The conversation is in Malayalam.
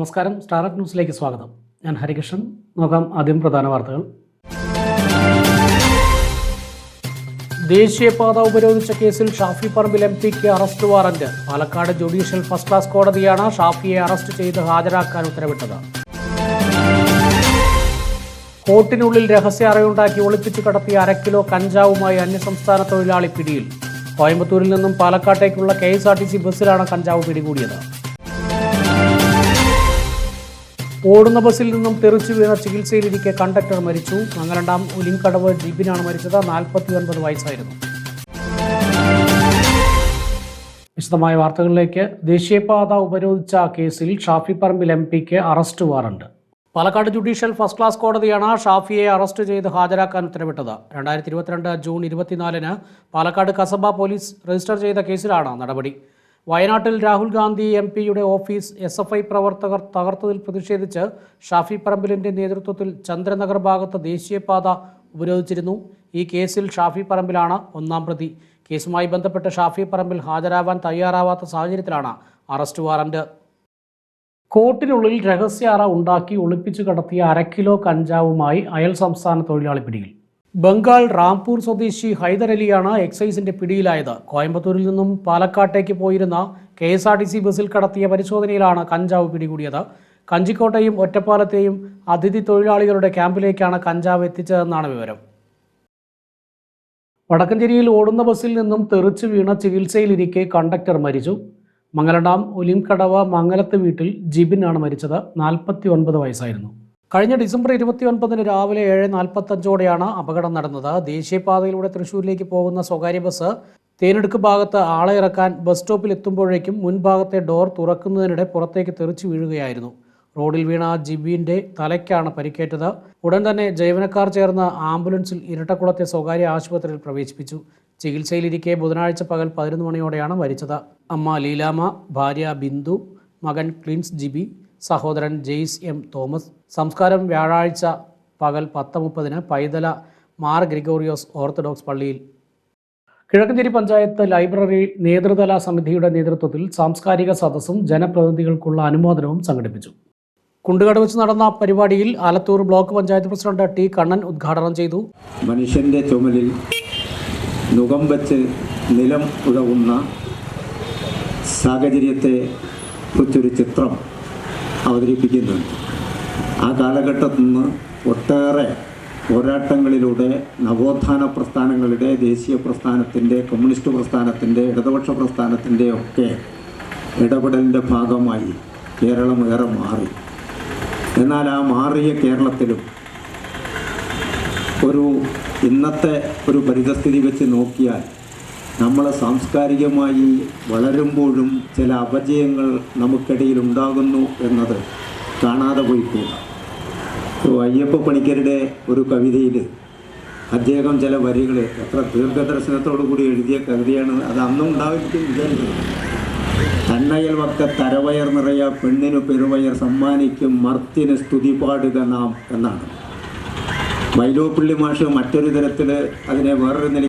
നമസ്കാരം. സ്റ്റാർട്ട് ന്യൂസിലേക്ക് സ്വാഗതം. ഞാൻ ഹരികൃഷ്ണൻ. നോക്കാം ആദ്യം പ്രധാന വാർത്തകൾ. ദേശീയപാത ഉപരോധിച്ച കേസിൽ ഷാഫി പറമ്പിൽ എം പിക്ക് arrest warrant. Palakkad judicial first class കോടതിയാണ് ഷാഫിയെ അറസ്റ്റ് ചെയ്ത് ഹാജരാക്കാൻ ഉത്തരവിട്ടത്. കോട്ടിനുള്ളിൽ രഹസ്യ അറയുണ്ടാക്കി ഒളിപ്പിച്ചു കടത്തിയ അരക്കിലോ കിലോ കഞ്ചാവുമായി അന്യസംസ്ഥാന തൊഴിലാളി പിടിയിൽ. കോയമ്പത്തൂരിൽ നിന്നും പാലക്കാട്ടേക്കുള്ള K S R T C ബസ്സിലാണ് കഞ്ചാവ് പിടികൂടിയത്. ഓടുന്ന ബസ്സിൽ നിന്നും തെറിച്ചു വീണ ചികിത്സയിലിരിക്കെ കണ്ടക്ടർ മരിച്ചു. മംഗലണ്ടാം ഉലിങ്കടവ് ജിബിനാണ് മരിച്ചത്. നാൽപ്പത്തി ഒൻപത് വയസ്സായിരുന്നു. വിശദമായ വാർത്തകളിലേക്ക്. ദേശീയപാത ഉപരോധിച്ച കേസിൽ ഷാഫി പറമ്പിൽ എം പിക്ക് arrest warrant. Palakkad judicial first class കോടതിയാണ് ഷാഫിയെ അറസ്റ്റ് ചെയ്ത് ഹാജരാക്കാൻ ഉത്തരവിട്ടത്. രണ്ടായിരത്തി ഇരുപത്തിരണ്ട് ജൂൺ ഇരുപത്തിനാലിന് പാലക്കാട് കസബ പോലീസ് രജിസ്റ്റർ ചെയ്ത കേസിലാണ് നടപടി. വയനാട്ടിൽ രാഹുൽ ഗാന്ധി എം പിയുടെ ഓഫീസ് എസ് എഫ് ഐ പ്രവർത്തകർ തകർത്തതിൽ പ്രതിഷേധിച്ച് ഷാഫി പറമ്പിലിന്റെ നേതൃത്വത്തിൽ ചന്ദ്രനഗർ ഭാഗത്ത് ദേശീയപാത ഉപരോധിച്ചിരുന്നു. ഈ കേസിൽ ഷാഫി പറമ്പിലാണ് ഒന്നാം പ്രതി. കേസുമായി ബന്ധപ്പെട്ട് ഷാഫി പറമ്പിൽ ഹാജരാവാൻ തയ്യാറാവാത്ത സാഹചര്യത്തിലാണ് അറസ്റ്റ് വാറന്റ്. കോട്ടിനുള്ളിൽ രഹസ്യ അറ ഉണ്ടാക്കി ഒളിപ്പിച്ചു കടത്തിയ അരക്കിലോ കിലോ കഞ്ചാവുമായി അയൽ സംസ്ഥാന തൊഴിലാളി പിടിയിൽ. ബംഗാൾ റാംപൂർ സ്വദേശി ഹൈദരലിയാണ് എക്സൈസിന്റെ പിടിയിലായത്. കോയമ്പത്തൂരിൽ നിന്നും പാലക്കാട്ടേക്ക് പോയിരുന്ന K S R T C ബസ്സിൽ കടത്തിയ പരിശോധനയിലാണ് കഞ്ചാവ് പിടികൂടിയത്. കഞ്ചിക്കോട്ടെയും ഒറ്റപ്പാലത്തെയും അതിഥി തൊഴിലാളികളുടെ ക്യാമ്പിലേക്കാണ് കഞ്ചാവ് എത്തിച്ചതെന്നാണ് വിവരം. വടക്കഞ്ചേരിയിൽ ഓടുന്ന ബസ്സിൽ നിന്നും തെറിച്ചു വീണ ചികിത്സയിലിരിക്കെ കണ്ടക്ടർ മരിച്ചു. മംഗലഡാം ഒലിംകടവ മംഗലത്ത് വീട്ടിൽ ജിബിനാണ് മരിച്ചത്. നാൽപ്പത്തി ഒൻപത് വയസ്സായിരുന്നു. കഴിഞ്ഞ ഡിസംബർ ഇരുപത്തി ഒൻപതിന് രാവിലെ ഏഴ് നാൽപ്പത്തഞ്ചോടെയാണ് അപകടം നടന്നത്. ദേശീയപാതയിലൂടെ തൃശൂരിലേക്ക് പോകുന്ന സ്വകാര്യ ബസ് തേനെടുക്ക് ഭാഗത്ത് ആളെ ഇറക്കാൻ ബസ് സ്റ്റോപ്പിൽ എത്തുമ്പോഴേക്കും മുൻഭാഗത്തെ ഡോർ തുറക്കുന്നതിനിടെ പുറത്തേക്ക് തെറിച്ചു വീഴുകയായിരുന്നു. റോഡിൽ വീണ ജിബിന്റെ തലയ്ക്കാണ് പരിക്കേറ്റത്. ഉടൻ തന്നെ ജീവനക്കാർ ചേർന്ന് ആംബുലൻസിൽ ഇരട്ടക്കുളത്തെ സ്വകാര്യ ആശുപത്രിയിൽ പ്രവേശിപ്പിച്ചു. ചികിത്സയിലിരിക്കെ ബുധനാഴ്ച പകൽ പതിനൊന്ന് മണിയോടെയാണ് മരിച്ചത്. അമ്മ ലീലാമ ഭാര്യ ബിന്ദു മകൻ ക്ലിൻസ് ജിബി സഹോദരൻ ജെയ്സ് എം തോമസ്. സംസ്കാരം വ്യാഴാഴ്ച പകൽ പത്ത് മുപ്പതിന് പൈതല മാർ ഗ്രിഗോറിയോസ് ഓർത്തഡോക്സ് പള്ളിയിൽ. കിഴക്കഞ്ചേരി പഞ്ചായത്ത് ലൈബ്രറി നേതൃതല സമിതിയുടെ നേതൃത്വത്തിൽ സാംസ്കാരിക സദസ്സും ജനപ്രതിനിധികൾക്കുള്ള അനുമോദനവും സംഘടിപ്പിച്ചു. കുണ്ടുകാട് വെച്ച് നടന്ന പരിപാടിയിൽ Alathur block panchayat president T Kannan ഉദ്ഘാടനം ചെയ്തു. മനുഷ്യന്റെ ചുമലിൽ മുഖം വെച്ച് നിലം ഉഴവുന്ന സാഹചര്യത്തെ കുറിച്ചൊരു ചിത്രം അവതരിപ്പിക്കുന്നുണ്ട് ആ കാലഘട്ടത്തിൽ നിന്ന് ഒട്ടേറെ പോരാട്ടങ്ങളിലൂടെ നവോത്ഥാന പ്രസ്ഥാനങ്ങളുടെ ദേശീയ പ്രസ്ഥാനത്തിന്റെ കമ്മ്യൂണിസ്റ്റ് പ്രസ്ഥാനത്തിന്റെ ഇടതുപക്ഷ പ്രസ്ഥാനത്തിന്റെ ഒക്കെ ഇടപെടലിന്റെ ഭാഗമായി കേരളം ഏറെ മാറി. എന്നാൽ ആ മാറിയ കേരളത്തിലും ഒരു ഇന്നത്തെ ഒരു പരിതസ്ഥിതി വെച്ച് നോക്കിയാൽ നമ്മൾ സാംസ്കാരികമായി വളരുമ്പോഴും ചില അപജയങ്ങൾ നമുക്കിടയിൽ ഉണ്ടാകുന്നു എന്നത് കാണാതെ പോയിക്കൂടാ അയ്യപ്പ പണിക്കരുടെ ഒരു കവിതയിൽ അദ്ദേഹം ചില വരികൾ എത്ര ദീർഘദർശനത്തോടു കൂടി എഴുതിയ കവിതയാണ് അത് അന്നും ഉണ്ടായിരിക്കും വിചാരിക്കുന്നത് തന്നയൽ വക്ക തരവയർ നിറയ പെണ്ണിനു പെരുവയർ സമ്മാനിക്കും മർത്തിന് സ്തുതി പാടുക നാം എന്നാണ്. വൈലോപ്പിള്ളി മാഷ് മറ്റൊരു തരത്തിൽ അതിനെ വേറൊരു നില